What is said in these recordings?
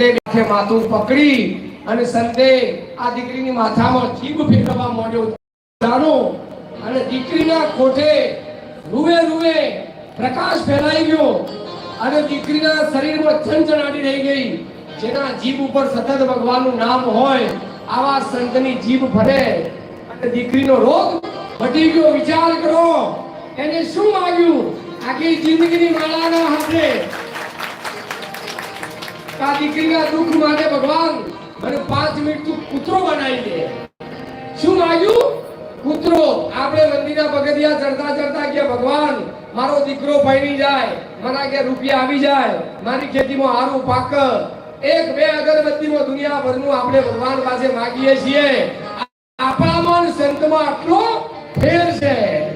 સંતે માથે માથું પકડી અને સંતે આ દીકરીની માથામાં જીભ ફેરવવા માંડ્યો જાણો, અને દીકરીના કોઠે રૂવે રૂવે પ્રકાશ ફેલાઈ ગયો અને દીકરીના શરીરમાં ચંચણાટી રહી ગઈ. જેના જીભ ઉપર સતત ભગવાનનું નામ હોય, આવા સંતની જીભ ફરે અને દીકરીનો રોગ મટી ગયો. વિચાર કરો, એને શું માગ્યું? આખી જિંદગીની માળાના હાથે આ દીકરીના દુઃખ માટે ભગવાન. મને પાંચ મિનિટ તું કૂતરો બનાવી દે. શું માગ્યું? કૂતરો. આપણે મંદિરના પગથિયા ચડતા ચડતા કે ભગવાન, મારો દીકરો પૈણી જાય. મારા કે રૂપિયા આવી જાય. મારી ખેતીમાં હારું પાક એક, બે અગરબત્તીમાં દુનિયાભરનું આપણે ભગવાન પાસે માગીએ છીએ. આપણામાં સંતમાં આટલો ફેર છે.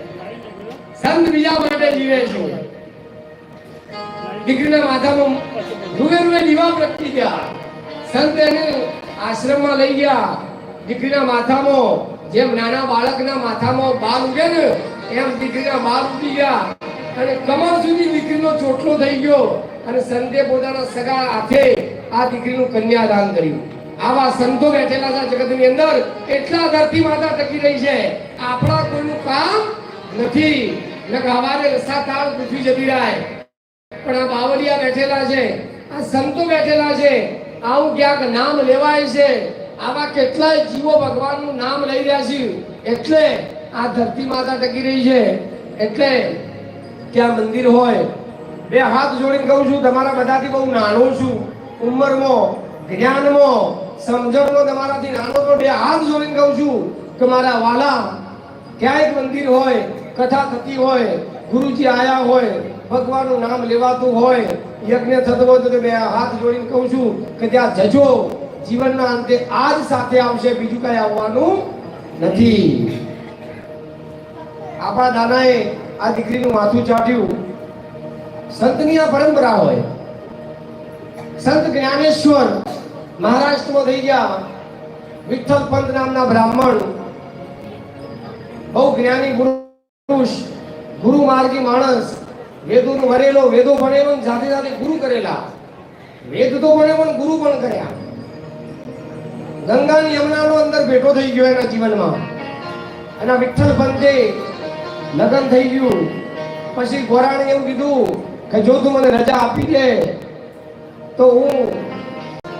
સંત બીજા માટે જીવે છે. દીકરીના માથામાં રૂવે રૂવે દીવા પ્રગટી ગયા. સંત એને આશ્રમમાં લઈ ગયા. દીકરીના માથામાં જેમ નાના બાળકના માથામાં બાલ ઉગે ને એમ દીકરીના બાલ ઉગી ગયા. અને કમર સુધી દીકરીનો ચોટલો થઈ ગયો અને સંતે પોતાના સગા હાથે આ દીકરીનું કન્યાદાન કર્યું. આવા સંતો બેઠેલા છે જગતની અંદર. એટલા ધરતી માતા ટકી રહી છે. આપણા કોઈનું કામ નથી. ને ગાવાને રસા તાળ પૃથ્વી જતી રહે. પણ આ બાવળિયા બેઠેલા છે, આ સંતો બેઠેલા છે, આવું ક્યાંક નામ લેવાય છે, આવા કેટલાય જીવો ભગવાનનું નામ લઈ રહ્યા છે, એટલે આ ધરતી માતા ટકી રહી છે, એટલે ત્યાં મંદિર હોય. બે હાથ જોડીને કહું છું, તમારા બધાથી બહુ નાનો છું, ઉંમરમાં, જ્ઞાનમાં, સમજણમાં તમારાથી નાનો તો બે હાથ જોડીને કહું છું કે મારા વાલા, ક્યાંય મંદિર હોય, કથા થતી હોય, ગુરુજી આયા હોય ભગવાનનું નામ લેવાતું હોય, યજ્ઞ થતો હોય તો મેં હાથ જોડીને કહું છું કે ત્યાં જજો. જીવનના અંતે આજ સાથે આવશે, બીજું કઈ આવવાનું નથી. આપણા દાદાએ આ દીકરીનું માથું ચાટ્યું. સંતની આ પરંપરા હોય. સંત જ્ઞાનેશ્વર મહારાષ્ટ્રમાં થઈ ગયા. વિઠ્ઠલ પંત નામના બ્રાહ્મણ. બહુ જ્ઞાની પુરુષ, ગુરુ માર્ગી માણસ. વેદોનો ભરેલો વેદો ભણેલો સાથે સાથે ગુરુ કરેલા. વેદ તો ભણે પણ ગુરુ પણ કર્યા. ગંગા યમુનાનો અંદર ભેટો થઈ ગયો એના જીવનમાં. અને વિઠ્ઠલ પંતે લગ્ન થઈ ગયું. પછી ગોરાણે એવું કીધું કે જો તું મને રજા આપી દે, તો હું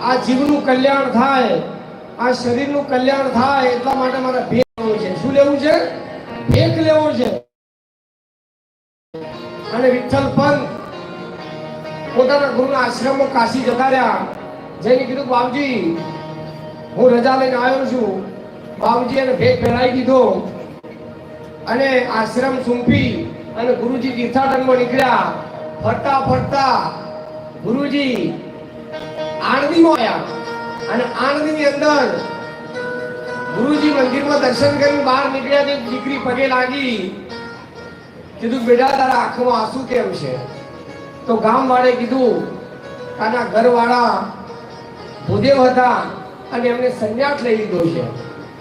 આ જીવનું કલ્યાણ થાય, આ શરીરનું કલ્યાણ થાય એટલા માટે મારા ભેખ લેવું છે. શું લેવું છે? ભેખ લેવો છે. અને વિઠ્ઠલ પંત પોતાના ગુરુના આશ્રમમાં કાશી જતા રહ્યા. જઈને કીધું બાપજી, હું રજા લઈને આવ્યો છું. બાપજી એને ભેગ પહેરાવી દીધો. અને આશ્રમ સુંપી અને ગુરુજી તીર્થાટનમાં નીકળ્યા. ફરતા ફરતા ગુરુજી આણંદીમાં આવ્યા. અને આણંદની અંદર ગુરુજી મંદિરમાં દર્શન કરીને બહાર નીકળ્યા. તે દીકરી પગે લાગી. કીધું બેટા, તારા આંખમાં આંસુ કેમ છે? તો ગામ વાળે કીધું, તારા ઘરવાળા ભૂદેવ હતા અને એમને સંન્યાસ લઈ લીધો છે.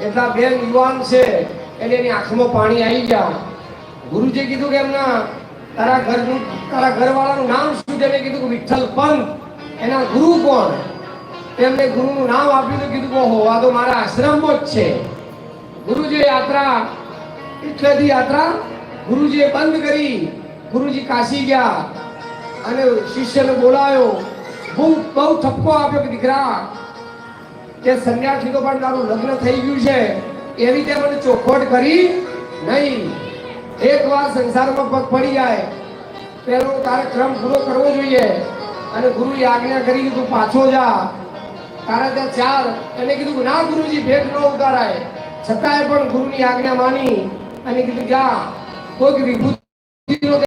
એટલા બેન યુવાન છે, એટલે એની આંખમાં પાણી આવી ગયા. ગુરુજીએ કીધું કે એમના તારા ઘરનું, તારા ઘરવાળાનું નામ શું છે? કીધું વિઠ્ઠલ પંત. એના ગુરુ કોણ? તેમને ગુરુનું નામ આપ્યું તો કીધું ઓહો, આ તો મારા આશ્રમમાં જ છે. ગુરુજી યાત્રા એટલેથી યાત્રા ગુરુજીએ બંધ કરી, ગુરુજી કાશી ગયા અને શિષ્યને બોલાયો બહુ બહુ થપ્પો આપ્યો કે દીકરા, કે સંન્યાસી તો પણ તારું લગ્ન થઈ ગયું છે, એવી રીતે મને ચોખવટ કરી નહીં. એક વાર સંસારમાં પગ પડી જાય પેલો તારે ક્રમ પૂરો કરવો જોઈએ. અને ગુરુએ આજ્ઞા કરી કીધું પાછો જા. તારે ત્યાં ચાર, એને કીધું ના ગુરુજી, ભેટ ન ઉતારાય. છતાંય પણ ગુરુની આજ્ઞા માની અને કીધું, જા. போக்குவரத்து